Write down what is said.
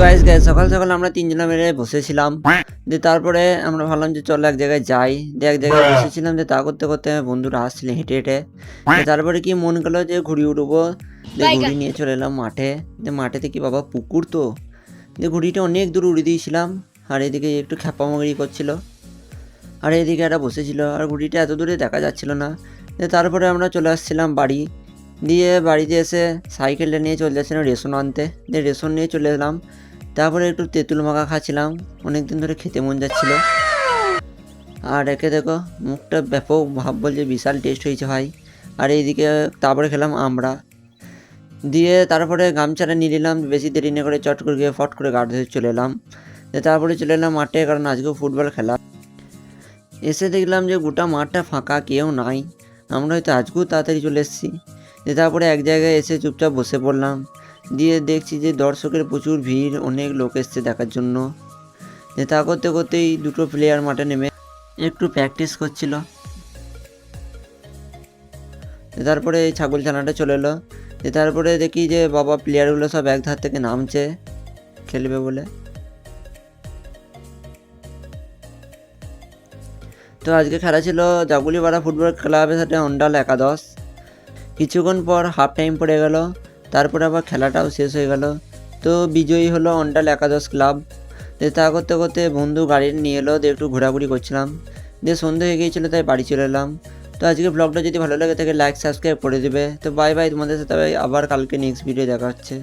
Guys guys সকাল সকাল আমরা তিনজনে মিলে বসেছিলাম। দিয়ে তারপরে আমরা ভাবলাম যে চলো এক জায়গায় যাই। দিয়ে এক জায়গায় বসেছিলাম যে তা করতে করতে আমার বন্ধুরা আসছিল হেঁটে হেঁটে। তারপরে কি মন গেলো যে ঘুড়ি উঠবো দিয়ে ঘুড়ি নিয়ে চলে এলাম মাঠে। দিয়ে মাঠেতে কি বাবা পুকুর তো। দিয়ে ঘুড়িটা অনেক দূর উড়িয়ে দিয়েছিলাম। আর এদিকে একটু খ্যাপামগিরি করছিল। আর এদিকে একটা বসেছিল। আর ঘুড়িটা এত দূরে দেখা যাচ্ছিল না। দিয়ে তারপরে আমরা চলে আসছিলাম বাড়ি। দিয়ে বাড়িতে এসে সাইকেলটা নিয়ে চলে যাচ্ছিলাম রেশন আনতে। দিয়ে রেশন নিয়ে চলে এলাম। তারপরে একটু তেঁতুল মাখা খাচ্ছিলাম। অনেক দিন ধরে খেতে মন যাচ্ছিল। আর একে দেখো, মুখটা ব্যাপক ভাব বলছে, বিশাল টেস্ট হয়েছে ভাই। আর এইদিকে তারপরে খেলাম আমরা। দিয়ে তারপরে গামছাটা নিয়ে নিলাম, বেশি দেরি না করে চট করে গিয়ে ফট করে গাড়ি ধরে চলে এলাম। তারপরে চলে এলাম মাঠে, কারণ আজকেও ফুটবল খেলা। এসে দেখলাম যে গোটা মাঠটা ফাঁকা, কেউ নাই। আমরা হয়তো আজকেও তাড়াতাড়ি চলে এসেছি। তারপরে এক জায়গায় এসে চুপচাপ বসে পড়লাম। দিয়ে দেখছি যে দর্শকের প্রচুর ভিড়, অনেক লোক এসছে দেখার জন্য। তা করতে করতেই দুটো প্লেয়ার মাঠে নেমে একটু প্র্যাকটিস করছিল। তারপরে এই ছাগল ছানাটা চলে এলো। তারপরে দেখি যে বাবা প্লেয়ারগুলো সব এক ধার থেকে নামছে, খেলবে বলে। তো আজকে খেলা ছিল জাগুলিপাড়া ফুটবল ক্লাবের সাথে অন্ডাল একাদশ। কিছুক্ষণ পর হাফ টাইম পড়ে গেল। তারপরে আবার খেলাটাও শেষ হয়ে গেল। তো বিজয়ী হলো অন্ডাল একাদশ ক্লাব। দিয়ে তা করতে করতে বন্ধু গাড়ি নিয়ে এলো দিয়ে একটু ঘোরাঘুরি করছিলাম। দিয়ে সন্ধে হয়ে গিয়েছিল, তাই বাড়ি চলে এলাম। তো আজকে ব্লগটা যদি ভালো লাগে তাকে লাইক সাবস্ক্রাইব করে দেবে। তো বাই বাই তোমাদের সাথে আবার কালকে নেক্সট ভিডিও দেখা হচ্ছে।